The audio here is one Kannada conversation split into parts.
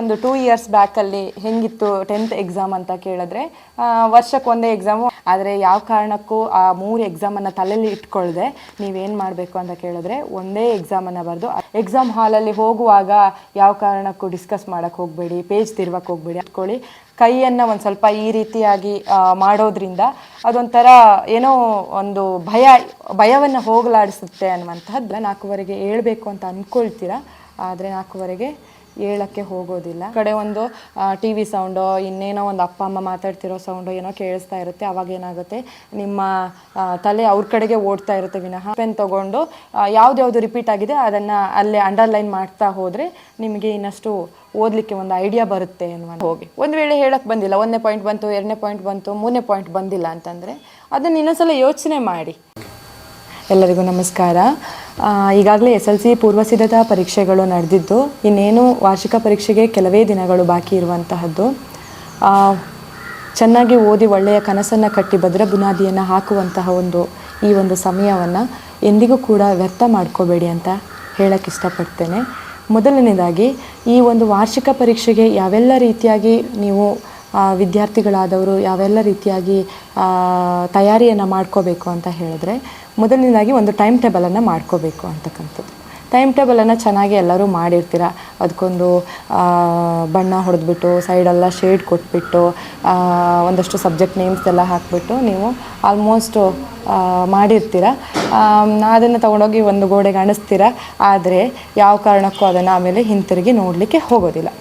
ಒಂದು ಟೂ ಇಯರ್ಸ್ ಬ್ಯಾಕಲ್ಲಿ ಹೆಂಗಿತ್ತು ಟೆಂತ್ ಎಕ್ಸಾಮ್ ಅಂತ ಕೇಳಿದ್ರೆ ವರ್ಷಕ್ಕೆ ಒಂದೇ ಎಕ್ಸಾಮು ಆದರೆ ಯಾವ ಕಾರಣಕ್ಕೂ ಆ ಮೂರು ಎಕ್ಸಾಮನ್ನು ತಲೆಯಲ್ಲಿ ಇಟ್ಕೊಳ್ದೆ ನೀವೇನು ಮಾಡಬೇಕು ಅಂತ ಕೇಳಿದ್ರೆ ಒಂದೇ ಎಕ್ಸಾಮನ್ನು ಬರೆದು ಎಕ್ಸಾಮ್ ಹಾಲಲ್ಲಿ ಹೋಗುವಾಗ ಯಾವ ಕಾರಣಕ್ಕೂ ಡಿಸ್ಕಸ್ ಮಾಡೋಕ್ಕೆ ಹೋಗಬೇಡಿ ಪೇಜ್ ತಿರ್ವಕ್ಕೆ ಹೋಗಬೇಡಿ ಇಟ್ಕೊಳ್ಳಿ ಕೈಯನ್ನು ಒಂದು ಸ್ವಲ್ಪ ಈ ರೀತಿಯಾಗಿ ಮಾಡೋದ್ರಿಂದ ಅದೊಂಥರ ಏನೋ ಒಂದು ಭಯ, ಭಯವನ್ನು ಹೋಗಲಾಡಿಸುತ್ತೆ ಅನ್ನುವಂಥದ್ದು ನಾಲ್ಕುವರೆಗೆ ಹೇಳ್ಬೇಕು ಅಂತ ಅಂದ್ಕೊಳ್ತೀರಾ ಆದರೆ ನಾಲ್ಕುವರೆಗೆ ಏಳಕ್ಕೆ ಹೋಗೋದಿಲ್ಲ. ಕಡೆ ಒಂದು ಟಿ ವಿ ಸೌಂಡು ಇನ್ನೇನೋ ಒಂದು ಅಪ್ಪ, ಅಮ್ಮ ಮಾತಾಡ್ತಿರೋ ಸೌಂಡು ಏನೋ ಕೇಳಿಸ್ತಾ ಇರುತ್ತೆ. ಅವಾಗ ಏನಾಗುತ್ತೆ? ನಿಮ್ಮ ತಲೆ ಅವ್ರ ಕಡೆಗೆ ಓಡ್ತಾ ಇರುತ್ತೆ ವಿನಃ. ಪೆನ್ ತೊಗೊಂಡು ಯಾವ್ದು ರಿಪೀಟ್ ಆಗಿದೆ ಅದನ್ನು ಅಲ್ಲೇ ಅಂಡರ್ಲೈನ್ ಮಾಡ್ತಾ ಹೋದರೆ ನಿಮಗೆ ಇನ್ನಷ್ಟು ಓದಲಿಕ್ಕೆ ಒಂದು ಐಡಿಯಾ ಬರುತ್ತೆ ಅನ್ನುವ ಹೋಗಿ. ಒಂದು ವೇಳೆ ಹೇಳಕ್ಕೆ ಬಂದಿಲ್ಲ. ಒಂದನೇ ಪಾಯಿಂಟ್ ಬಂತು, ಎರಡನೇ ಪಾಯಿಂಟ್ ಬಂತು ಮೂರನೇ ಪಾಯಿಂಟ್ ಬಂದಿಲ್ಲ ಅಂತಂದರೆ ಅದನ್ನು ಇನ್ನೊಂದ್ಸಲ ಯೋಚನೆ ಮಾಡಿ. ಎಲ್ಲರಿಗೂ ನಮಸ್ಕಾರ. ಈಗಾಗಲೇ ಎಸ್ ಎಲ್ ಸಿ ಪೂರ್ವ ಸಿದ್ಧತಾ ಪರೀಕ್ಷೆಗಳು ನಡೆದಿದ್ದು, ಇನ್ನೇನು ವಾರ್ಷಿಕ ಪರೀಕ್ಷೆಗೆ ಕೆಲವೇ ದಿನಗಳು ಬಾಕಿ ಇರುವಂತಹದ್ದು. ಚೆನ್ನಾಗಿ ಓದಿ ಒಳ್ಳೆಯ ಕನಸನ್ನು ಕಟ್ಟಿ ಭದ್ರ ಬುನಾದಿಯನ್ನು ಹಾಕುವಂತಹ ಒಂದು ಈ ಒಂದು ಸಮಯವನ್ನು ಎಂದಿಗೂ ಕೂಡ ವ್ಯರ್ಥ ಮಾಡ್ಕೋಬೇಡಿ ಅಂತ ಹೇಳಕ್ಕೆ ಇಷ್ಟಪಡ್ತೇನೆ. ಮೊದಲನೇದಾಗಿ, ಈ ಒಂದು ವಾರ್ಷಿಕ ಪರೀಕ್ಷೆಗೆ ಯಾವೆಲ್ಲ ರೀತಿಯಾಗಿ ನೀವು ವಿದ್ಯಾರ್ಥಿಗಳಾದವರು ಯಾವೆಲ್ಲ ರೀತಿಯಾಗಿ ತಯಾರಿಯನ್ನು ಮಾಡ್ಕೋಬೇಕು ಅಂತ ಹೇಳಿದ್ರೆ, ಮೊದಲನೇದಾಗಿ ಒಂದು ಟೈಮ್ ಟೇಬಲನ್ನು ಮಾಡ್ಕೋಬೇಕು ಅಂತಕ್ಕಂಥದ್ದು. ಟೈಮ್ ಟೇಬಲನ್ನು ಚೆನ್ನಾಗಿ ಎಲ್ಲರೂ ಮಾಡಿರ್ತೀರ? ಅದಕ್ಕೊಂದು ಬಣ್ಣ ಹೊಡೆದ್ಬಿಟ್ಟು ಸೈಡೆಲ್ಲ ಶೇಡ್ ಕೊಟ್ಬಿಟ್ಟು ಒಂದಷ್ಟು ಸಬ್ಜೆಕ್ಟ್ ನೇಮ್ಸ್ ಎಲ್ಲ ಹಾಕಿಬಿಟ್ಟು ನೀವು ಆಲ್ಮೋಸ್ಟು ಮಾಡಿರ್ತೀರ? ಅದನ್ನು ತೊಗೊಂಡೋಗಿ ಒಂದು ಗೋಡೆಗೆ ಅಣಿಸ್ತೀರ? ಆದರೆ ಯಾವ ಕಾರಣಕ್ಕೂ ಅದನ್ನು ಆಮೇಲೆ ಹಿಂತಿರುಗಿ ನೋಡಲಿಕ್ಕೆ ಹೋಗೋದಿಲ್ಲ.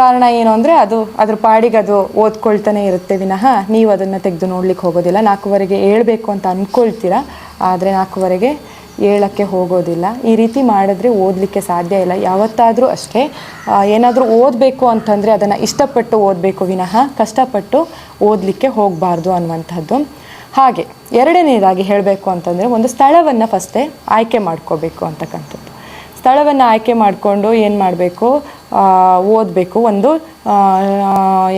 ಕಾರಣ ಏನು ಅಂದರೆ ಅದು ಅದ್ರ ಪಾಡಿಗೆ ಅದು ಓದ್ಕೊಳ್ತಾನೆ ಇರುತ್ತೆ ವಿನಃ. ನೀವು ಅದನ್ನು ತೆಗೆದು ನೋಡ್ಲಿಕ್ಕೆ ಹೋಗೋದಿಲ್ಲ. ನಾಲ್ಕುವರೆಗೆ ಏಳಬೇಕು ಅಂತ ಅಂದ್ಕೊಳ್ತೀರಾ ಆದರೆ ನಾಲ್ಕುವರೆಗೆ ಏಳಕ್ಕೆ ಹೋಗೋದಿಲ್ಲ. ಈ ರೀತಿ ಮಾಡಿದ್ರೆ ಓದಲಿಕ್ಕೆ ಸಾಧ್ಯ ಇಲ್ಲ. ಯಾವತ್ತಾದರೂ ಅಷ್ಟೇ ಏನಾದರೂ ಓದಬೇಕು ಅಂತಂದರೆ ಅದನ್ನು ಇಷ್ಟಪಟ್ಟು ಓದಬೇಕು ವಿನಃ. ಕಷ್ಟಪಟ್ಟು ಓದಲಿಕ್ಕೆ ಹೋಗಬಾರ್ದು ಅನ್ನುವಂಥದ್ದು. ಹಾಗೆ, ಎರಡನೇದಾಗಿ ಹೇಳಬೇಕು ಅಂತಂದರೆ ಒಂದು ಸ್ಥಳವನ್ನು ಫಸ್ಟೇ ಆಯ್ಕೆ ಮಾಡ್ಕೋಬೇಕು ಅಂತಕ್ಕಂಥದ್ದು. ಸ್ಥಳವನ್ನು ಆಯ್ಕೆ ಮಾಡಿಕೊಂಡು ಏನು ಮಾಡಬೇಕು? ಓದಬೇಕು ಒಂದು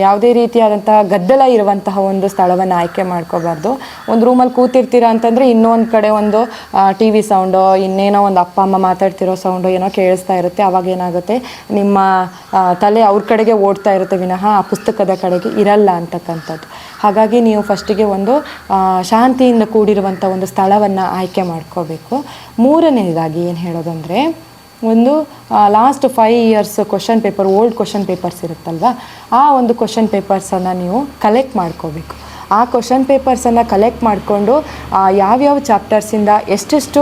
ಯಾವುದೇ ರೀತಿಯಾದಂತಹ ಗದ್ದಲ ಇರುವಂತಹ ಒಂದು ಸ್ಥಳವನ್ನು ಆಯ್ಕೆ ಮಾಡ್ಕೋಬಾರ್ದು. ಒಂದು ರೂಮಲ್ಲಿ ಕೂತಿರ್ತೀರಾ ಅಂತಂದರೆ ಇನ್ನೊಂದು ಕಡೆ ಒಂದು ಟಿ ವಿ ಸೌಂಡು, ಇನ್ನೇನೋ ಒಂದು ಅಪ್ಪ, ಅಮ್ಮ ಮಾತಾಡ್ತಿರೋ ಸೌಂಡು ಏನೋ ಕೇಳಿಸ್ತಾ ಇರುತ್ತೆ. ಅವಾಗ ಏನಾಗುತ್ತೆ? ನಿಮ್ಮ ತಲೆ ಅವ್ರ ಕಡೆಗೆ ಓಡ್ತಾ ಇರುತ್ತೆ ವಿನಃ ಆ ಪುಸ್ತಕದ ಕಡೆಗೆ ಇರಲ್ಲ ಅಂತಕ್ಕಂಥದ್ದು. ಹಾಗಾಗಿ ನೀವು ಫಸ್ಟಿಗೆ ಒಂದು ಶಾಂತಿಯಿಂದ ಕೂಡಿರುವಂಥ ಒಂದು ಸ್ಥಳವನ್ನು ಆಯ್ಕೆ ಮಾಡ್ಕೋಬೇಕು. ಮೂರನೇದಾಗಿ ಏನು ಹೇಳೋದಂದರೆ ಒಂದು last five years question paper old question papers ಇರುತ್ತಲ್ವ? ಆ ಒಂದು ಕ್ವಶನ್ ಪೇಪರ್ಸನ್ನು ನೀವು ಕಲೆಕ್ಟ್ ಮಾಡ್ಕೋಬೇಕು. ಆ ಕ್ವಶನ್ ಪೇಪರ್ಸನ್ನು ಕಲೆಕ್ಟ್ ಮಾಡಿಕೊಂಡು ಯಾವ್ಯಾವ ಚಾಪ್ಟರ್ಸಿಂದ ಎಷ್ಟೆಷ್ಟು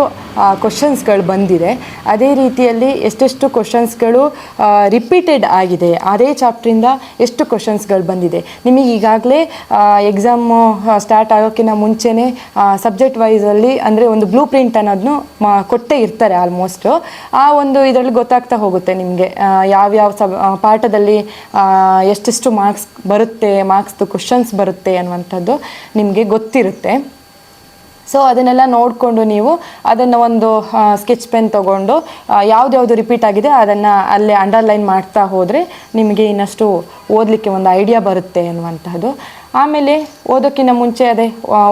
ಕ್ವಶನ್ಸ್ಗಳು ಬಂದಿದೆ, ಅದೇ ರೀತಿಯಲ್ಲಿ ಎಷ್ಟೆಷ್ಟು ಕ್ವಶನ್ಸ್ಗಳು ರಿಪೀಟೆಡ್ ಆಗಿದೆ, ಅದೇ ಚಾಪ್ಟ್ರಿಂದ ಎಷ್ಟು ಕ್ವಶನ್ಸ್ಗಳು ಬಂದಿದೆ. ನಿಮಗೆ ಈಗಾಗಲೇ ಎಕ್ಸಾಮು ಸ್ಟಾರ್ಟ್ ಆಗೋಕ್ಕಿಂತ ಮುಂಚೆನೇ ಸಬ್ಜೆಕ್ಟ್ ವೈಸಲ್ಲಿ ಅಂದರೆ ಒಂದು ಬ್ಲೂ ಪ್ರಿಂಟ್ ಅನ್ನೋದನ್ನು ಕೊಟ್ಟೇ ಇರ್ತಾರೆ ಆಲ್ಮೋಸ್ಟು ಆ ಒಂದು ಇದರಲ್ಲಿ ಗೊತ್ತಾಗ್ತಾ ಹೋಗುತ್ತೆ ನಿಮಗೆ ಯಾವ್ಯಾವ ಸಬ್ ಪಾಠದಲ್ಲಿ ಎಷ್ಟೆಷ್ಟು ಮಾರ್ಕ್ಸ್ ಬರುತ್ತೆ ಮಾರ್ಕ್ಸ್ದು ಕ್ವಶನ್ಸ್ ಬರುತ್ತೆ ಅನ್ನುವಂಥದ್ದು ನಿಮಗೆ ಗೊತ್ತಿರುತ್ತೆ. ಸೊ ಅದನ್ನೆಲ್ಲ ನೋಡಿಕೊಂಡು ನೀವು ಅದನ್ನು ಒಂದು ಸ್ಕೆಚ್ ಪೆನ್ ತೊಗೊಂಡು ಯಾವುದ್ಯಾವುದು ರಿಪೀಟ್ ಆಗಿದೆ ಅದನ್ನು ಅಲ್ಲೇ ಅಂಡರ್ಲೈನ್ ಮಾಡ್ತಾ ಹೋದರೆ ನಿಮಗೆ ಇನ್ನಷ್ಟು ಓದಲಿಕ್ಕೆ ಒಂದು ಐಡಿಯಾ ಬರುತ್ತೆ ಅನ್ನುವಂಥದ್ದು ಆಮೇಲೆ ಓದೋಕ್ಕಿಂತ ಮುಂಚೆ ಅದೇ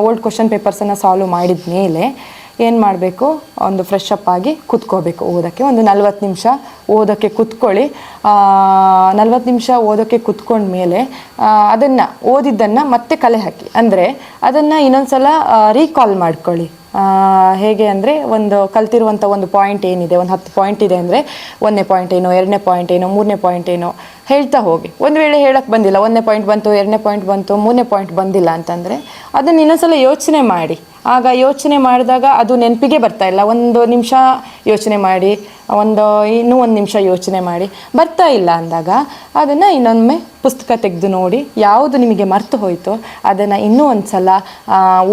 ಓಲ್ಡ್ ಕ್ವಶನ್ ಪೇಪರ್ಸನ್ನು ಸಾಲ್ವ್ ಮಾಡಿದ ಮೇಲೆ ಏನು ಮಾಡಬೇಕು? ಒಂದು ಫ್ರೆಶ್ ಅಪ್ ಆಗಿ ಕುತ್ಕೋಬೇಕು ಓದೋಕ್ಕೆ. ಒಂದು ನಲ್ವತ್ತು ನಿಮಿಷ ಓದೋಕ್ಕೆ ಕುತ್ಕೊಳ್ಳಿ. ನಲ್ವತ್ತು ನಿಮಿಷ ಓದೋಕ್ಕೆ ಕುತ್ಕೊಂಡ್ಮೇಲೆ ಅದನ್ನು, ಓದಿದ್ದನ್ನು ಮತ್ತೆ ಕಲೆ ಹಾಕಿ. ಅಂದರೆ ಅದನ್ನು ಇನ್ನೊಂದ್ಸಲ ರೀಕಾಲ್ ಮಾಡ್ಕೊಳ್ಳಿ. ಹೇಗೆ ಅಂದರೆ ಒಂದು ಕಲ್ತಿರುವಂಥ ಒಂದು ಪಾಯಿಂಟ್ ಏನಿದೆ, ಒಂದು ಹತ್ತು ಪಾಯಿಂಟ್ ಇದೆ ಅಂದರೆ ಒಂದನೇ ಪಾಯಿಂಟ್ ಏನೋ, ಎರಡನೇ ಪಾಯಿಂಟ್ ಏನೋ, ಮೂರನೇ ಪಾಯಿಂಟ್ ಏನೋ ಹೇಳ್ತಾ ಹೋಗಿ. ಒಂದು ವೇಳೆ ಹೇಳಕ್ಕೆ ಬಂದಿಲ್ಲ, ಒಂದನೇ ಪಾಯಿಂಟ್ ಬಂತು, ಎರಡನೇ ಪಾಯಿಂಟ್ ಬಂತು, ಮೂರನೇ ಪಾಯಿಂಟ್ ಬಂದಿಲ್ಲ ಅಂತಂದರೆ ಅದನ್ನು ಇನ್ನೊಂದ್ಸಲ ಯೋಚನೆ ಮಾಡಿ. ಆಗ ಯೋಚನೆ ಮಾಡಿದಾಗ ಅದು ನೆನಪಿಗೆ ಬರ್ತಾ ಇಲ್ಲ. ಒಂದು ನಿಮಿಷ ಯೋಚನೆ ಮಾಡಿ, ಒಂದು ಇನ್ನೂ ಒಂದು ನಿಮಿಷ ಯೋಚನೆ ಮಾಡಿ, ಬರ್ತಾ ಇಲ್ಲ ಅಂದಾಗ ಅದನ್ನು ಇನ್ನೊಮ್ಮೆ ಪುಸ್ತಕ ತೆಗೆದು ನೋಡಿ, ಯಾವುದು ನಿಮಗೆ ಮರೆತು ಹೋಯಿತು ಅದನ್ನು ಇನ್ನೂ ಒಂದು ಸಲ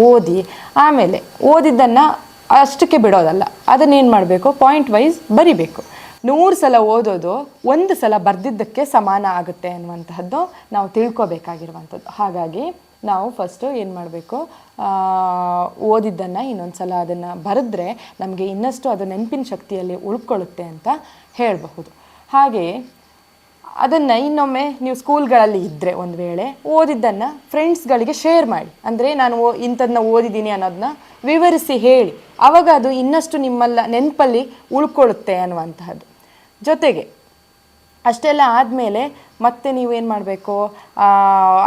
ಓದಿ, ಆಮೇಲೆ ಓದಿದ್ದನ್ನು ಅಷ್ಟಕ್ಕೆ ಬಿಡೋದಲ್ಲ. ಅದನ್ನೇನು ಮಾಡಬೇಕು? ಪಾಯಿಂಟ್ ವೈಸ್ ಬರಿಬೇಕು. ನೂರು ಸಲ ಓದೋದು ಒಂದು ಸಲ ಬರೆದಿದ್ದಕ್ಕೆ ಸಮಾನ ಆಗುತ್ತೆ ಅನ್ನುವಂತಹದ್ದು ನಾವು ತಿಳ್ಕೊಬೇಕಾಗಿರುವಂಥದ್ದು ಹಾಗಾಗಿ ನಾವು ಫಸ್ಟು ಏನು ಮಾಡಬೇಕು? ಓದಿದ್ದನ್ನು ಇನ್ನೊಂದು ಸಲ ಅದನ್ನು ಬರೆದ್ರೆ ನಮಗೆ ಇನ್ನಷ್ಟು ಅದು ನೆನಪಿನ ಶಕ್ತಿಯಲ್ಲಿ ಉಳ್ಕೊಳ್ಳುತ್ತೆ ಅಂತ ಹೇಳಬಹುದು. ಹಾಗೆಯೇ ಅದನ್ನು ಇನ್ನೊಮ್ಮೆ ನೀವು ಸ್ಕೂಲ್ಗಳಲ್ಲಿ ಇದ್ದರೆ ಒಂದು ವೇಳೆ ಓದಿದ್ದನ್ನು ಫ್ರೆಂಡ್ಸ್ಗಳಿಗೆ ಶೇರ್ ಮಾಡಿ. ಅಂದರೆ ನಾನು ಓ ಇಂಥದನ್ನ ಓದಿದ್ದೀನಿ ಅನ್ನೋದನ್ನ ವಿವರಿಸಿ ಹೇಳಿ. ಆವಾಗ ಅದು ಇನ್ನಷ್ಟು ನಿಮ್ಮಲ್ಲ ನೆನಪಲ್ಲಿ ಉಳ್ಕೊಳ್ಳುತ್ತೆ ಅನ್ನುವಂತಹದ್ದು. ಜೊತೆಗೆ ಅಷ್ಟೆಲ್ಲ ಆದಮೇಲೆ ಮತ್ತೆ ನೀವೇನು ಮಾಡಬೇಕು?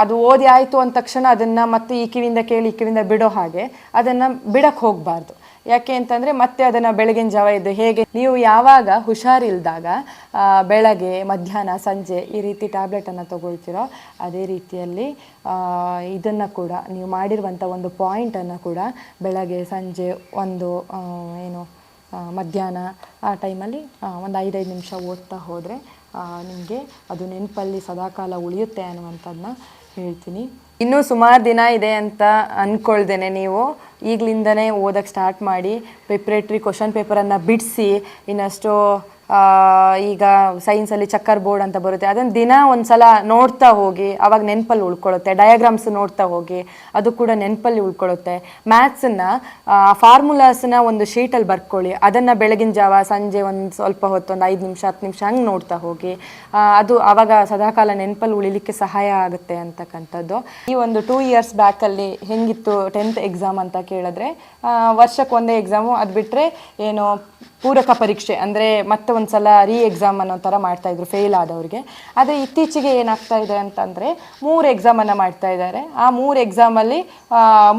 ಅದು ಓದಿ ಆಯಿತು ಅಂದ ತಕ್ಷಣ ಅದನ್ನು ಮತ್ತೆ ಈ ಕಿವಿಯಿಂದ ಕೇಳಿ ಈ ಕಿವಿಯಿಂದ ಬಿಡೋ ಹಾಗೆ ಅದನ್ನು ಬಿಡಕ್ಕೆ ಹೋಗಬಾರ್ದು. ಯಾಕೆ ಅಂತಂದರೆ ಮತ್ತೆ ಅದನ್ನು ಬೆಳಗಿನ ಜಾವ ಇದ್ದು ಹೇಗೆ ನೀವು ಯಾವಾಗ ಹುಷಾರಿಲ್ದಾಗ ಬೆಳಗ್ಗೆ, ಮಧ್ಯಾಹ್ನ, ಸಂಜೆ ಈ ರೀತಿ ಟ್ಯಾಬ್ಲೆಟನ್ನು ತಗೊಳ್ತೀರೋ ಅದೇ ರೀತಿಯಲ್ಲಿ ಇದನ್ನು ಕೂಡ ನೀವು ಮಾಡಿರುವಂಥ ಒಂದು ಪಾಯಿಂಟನ್ನು ಕೂಡ ಬೆಳಗ್ಗೆ, ಸಂಜೆ ಒಂದು ಏನು ಮಧ್ಯಾಹ್ನ ಆ ಟೈಮಲ್ಲಿ ಒಂದು ಐದೈದು ನಿಮಿಷ ಓದ್ತಾ ಹೋದರೆ ನಿಮಗೆ ಅದು ನೆನಪಲ್ಲಿ ಸದಾಕಾಲ ಉಳಿಯುತ್ತೆ ಅನ್ನುವಂಥದ್ದನ್ನ ಹೇಳ್ತೀನಿ. ಇನ್ನೂ ಸುಮಾರು ದಿನ ಇದೆ ಅಂತ ಅಂದ್ಕೊಳ್ದೇನೆ ನೀವು. ಈಗಲಿಂದನೇ ಓದೋಕ್ಕೆ ಸ್ಟಾರ್ಟ್ ಮಾಡಿ ಪ್ರಿಪ್ರೇಟ್ರಿ ಕ್ವಶನ್ ಪೇಪರನ್ನು ಬಿಡಿಸಿ, ಇನ್ನಷ್ಟು ಈಗ ಸೈನ್ಸಲ್ಲಿ ಚಕ್ಕರ್ ಬೋರ್ಡ್ ಅಂತ ಬರುತ್ತೆ. ಅದನ್ನು ದಿನ ಒಂದ್ಸಲ ನೋಡ್ತಾ ಹೋಗಿ, ಅವಾಗ ನೆನಪಲ್ಲಿ ಉಳ್ಕೊಳುತ್ತೆ ಡಯಾಗ್ರಾಮ್ಸ್ ನೋಡ್ತಾ ಹೋಗಿ, ಅದು ಕೂಡ ನೆನಪಲ್ಲಿ ಉಳ್ಕೊಳ್ಳುತ್ತೆ. ಮ್ಯಾಥ್ಸನ್ನು ಫಾರ್ಮುಲಾಸ್ನ ಒಂದು ಶೀಟಲ್ಲಿ ಬರ್ಕೊಳ್ಳಿ. ಅದನ್ನು ಬೆಳಗಿನ ಜಾವ, ಸಂಜೆ ಒಂದು ಸ್ವಲ್ಪ ಹೊತ್ತು, ಒಂದು ಐದು ನಿಮಿಷ, ಹತ್ತು ನಿಮಿಷ ಹಂಗೆ ನೋಡ್ತಾ ಹೋಗಿ. ಅದು ಆವಾಗ ಸದಾಕಾಲ ನೆನಪಲ್ಲಿ ಉಳಿಲಿಕ್ಕೆ ಸಹಾಯ ಆಗುತ್ತೆ ಅಂತಕ್ಕಂಥದ್ದು. ಈ ಒಂದು ಟೂ ಇಯರ್ಸ್ ಬ್ಯಾಕಲ್ಲಿ ಹೆಂಗಿತ್ತು ಟೆಂತ್ ಎಕ್ಸಾಮ್ ಅಂತ ಕೇಳಿದ್ರೆ ವರ್ಷಕ್ಕೆ ಒಂದೇ ಎಕ್ಸಾಮು ಅದು ಬಿಟ್ಟರೆ ಏನು ಪೂರಕ ಪರೀಕ್ಷೆ ಅಂದರೆ ಮತ್ತೆ ಒಂದು ಸಲ ರೀ ಎಕ್ಸಾಮ್ ಅನ್ನೋ ಥರ ಮಾಡ್ತಾ ಇದ್ರು ಫೇಲ್ ಆದವ್ರಿಗೆ. ಆದರೆ ಇತ್ತೀಚೆಗೆ ಏನಾಗ್ತಾ ಇದೆ ಅಂತಂದರೆ ಮೂರು ಎಕ್ಸಾಮನ್ನು ಮಾಡ್ತಾ ಇದ್ದಾರೆ. ಆ ಮೂರು ಎಕ್ಸಾಮಲ್ಲಿ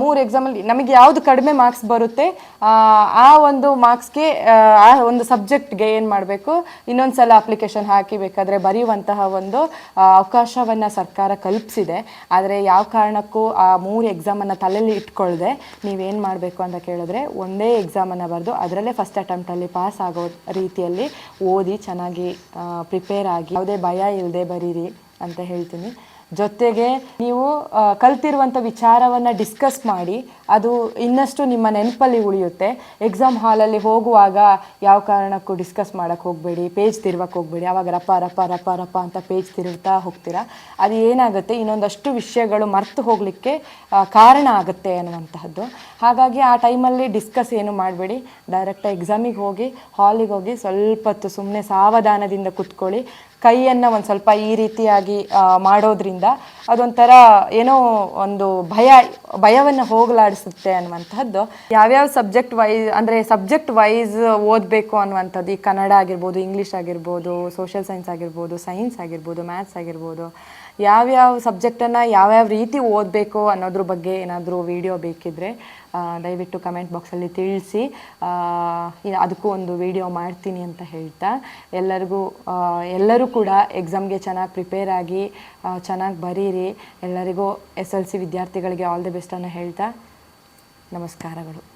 ಮೂರು ಎಕ್ಸಾಮಲ್ಲಿ ನಮಗೆ ಯಾವುದು ಕಡಿಮೆ ಮಾರ್ಕ್ಸ್ ಬರುತ್ತೆ ಆ, ಆ ಒಂದು ಮಾರ್ಕ್ಸ್ಗೆ ಆ ಒಂದು ಸಬ್ಜೆಕ್ಟ್ಗೆ ಏನು ಮಾಡಬೇಕು? ಇನ್ನೊಂದು ಸಲ ಅಪ್ಲಿಕೇಶನ್ ಹಾಕಿ ಬೇಕಾದರೆ ಬರೆಯುವಂತಹ ಒಂದು ಅವಕಾಶವನ್ನು ಸರ್ಕಾರ ಕಲ್ಪಿಸಿದೆ. ಆದರೆ ಯಾವ ಕಾರಣಕ್ಕೂ ಆ ಮೂರು ಎಕ್ಸಾಮನ್ನು ತಲೆಯಲ್ಲಿ ಇಟ್ಕೊಳ್ಳದೆ ನೀವೇನು ಮಾಡಬೇಕು ಅಂತ ಕೇಳಿದ್ರೆ ಒಂದೇ ಎಕ್ಸಾಮನ್ನು ಬರೆದು ಅದರಲ್ಲೇ ಫಸ್ಟ್ ಅಟೆಂಪ್ಟಲ್ಲಿ ಪಾಸ್ ಆಗೋ ರೀತಿಯಲ್ಲಿ ಓದಿ ಚೆನ್ನಾಗಿ ಪ್ರಿಪೇರ್ ಆಗಿ ಯಾವುದೇ ಭಯ ಇಲ್ಲದೆ ಬರೀರಿ ಅಂತ ಹೇಳ್ತೀನಿ. ಜೊತೆಗೆ ನೀವು ಕಲ್ತಿರುವಂಥ ವಿಚಾರವನ್ನು ಡಿಸ್ಕಸ್ ಮಾಡಿ, ಅದು ಇನ್ನಷ್ಟು ನಿಮ್ಮ ನೆನಪಲ್ಲಿ ಉಳಿಯುತ್ತೆ. ಎಕ್ಸಾಮ್ ಹಾಲಲ್ಲಿ ಹೋಗುವಾಗ ಯಾವ ಕಾರಣಕ್ಕೂ ಡಿಸ್ಕಸ್ ಮಾಡೋಕ್ಕೆ ಹೋಗಬೇಡಿ ಪೇಜ್ ತಿರ್ವಕ್ಕೆ ಹೋಗಬೇಡಿ ಆವಾಗ ರಪ ರಪ ರಪ ರಪ ಅಂತ ಪೇಜ್ ತಿರುಗ್ತಾ ಹೋಗ್ತೀರಾ? ಅದು ಏನಾಗುತ್ತೆ, ಇನ್ನೊಂದಷ್ಟು ವಿಷಯಗಳು ಮರ್ತು ಹೋಗಲಿಕ್ಕೆ ಕಾರಣ ಆಗುತ್ತೆ ಅನ್ನುವಂತಹದ್ದು. ಹಾಗಾಗಿ ಆ ಟೈಮಲ್ಲಿ ಡಿಸ್ಕಸ್ ಏನು ಮಾಡಬೇಡಿ ಡೈರೆಕ್ಟಾಗಿ ಎಕ್ಸಾಮಿಗೆ ಹೋಗಿ ಹಾಲಿಗೆ ಹೋಗಿ ಸ್ವಲ್ಪ ಹೊತ್ತು ಸುಮ್ಮನೆ ಸಾವಧಾನದಿಂದ ಕುತ್ಕೊಳ್ಳಿ. ಕೈಯನ್ನು ಒಂದು ಸ್ವಲ್ಪ ಈ ರೀತಿಯಾಗಿ ಮಾಡೋದ್ರಿಂದ ಅದೊಂಥರ ಏನೋ ಒಂದು ಭಯ, ಭಯವನ್ನು ಹೋಗಲಾಡಿಸುತ್ತೆ ಅನ್ನುವಂಥದ್ದು ಯಾವ್ಯಾವ ಸಬ್ಜೆಕ್ಟ್ ವೈಸ್ ಅಂದರೆ ಸಬ್ಜೆಕ್ಟ್ ವೈಸ್ ಓದಬೇಕು ಅನ್ನುವಂಥದ್ದು. ಈ ಕನ್ನಡ ಆಗಿರ್ಬೋದು ಇಂಗ್ಲೀಷ್ ಆಗಿರ್ಬೋದು ಸೋಷಿಯಲ್ ಸೈನ್ಸ್ ಆಗಿರ್ಬೋದು ಸೈನ್ಸ್ ಆಗಿರ್ಬೋದು ಮ್ಯಾಥ್ಸ್ ಆಗಿರ್ಬೋದು. ಯಾವ್ಯಾವ ಸಬ್ಜೆಕ್ಟನ್ನು ಯಾವ್ಯಾವ ರೀತಿ ಓದಬೇಕು ಅನ್ನೋದ್ರ ಬಗ್ಗೆ ಏನಾದರೂ ವಿಡಿಯೋ ಬೇಕಿದ್ದರೆ ದಯವಿಟ್ಟು ಕಮೆಂಟ್ ಬಾಕ್ಸಲ್ಲಿ ತಿಳಿಸಿ. ಅದಕ್ಕೂ ಒಂದು ವಿಡಿಯೋ ಮಾಡ್ತೀನಿ ಅಂತ ಹೇಳ್ತಾ. ಎಲ್ಲರಿಗೂ ಎಲ್ಲರೂ ಕೂಡ ಎಕ್ಸಾಮ್ಗೆ ಚೆನ್ನಾಗಿ ಪ್ರಿಪೇರ್ ಆಗಿ ಚೆನ್ನಾಗಿ ಬರೀರಿ. ಎಲ್ಲರಿಗೂ ಎಸ್ ಎಲ್ ಸಿ ವಿದ್ಯಾರ್ಥಿಗಳಿಗೆ ಆಲ್ ದಿ ಬೆಸ್ಟನ್ನು ಹೇಳ್ತಾ. ನಮಸ್ಕಾರಗಳು.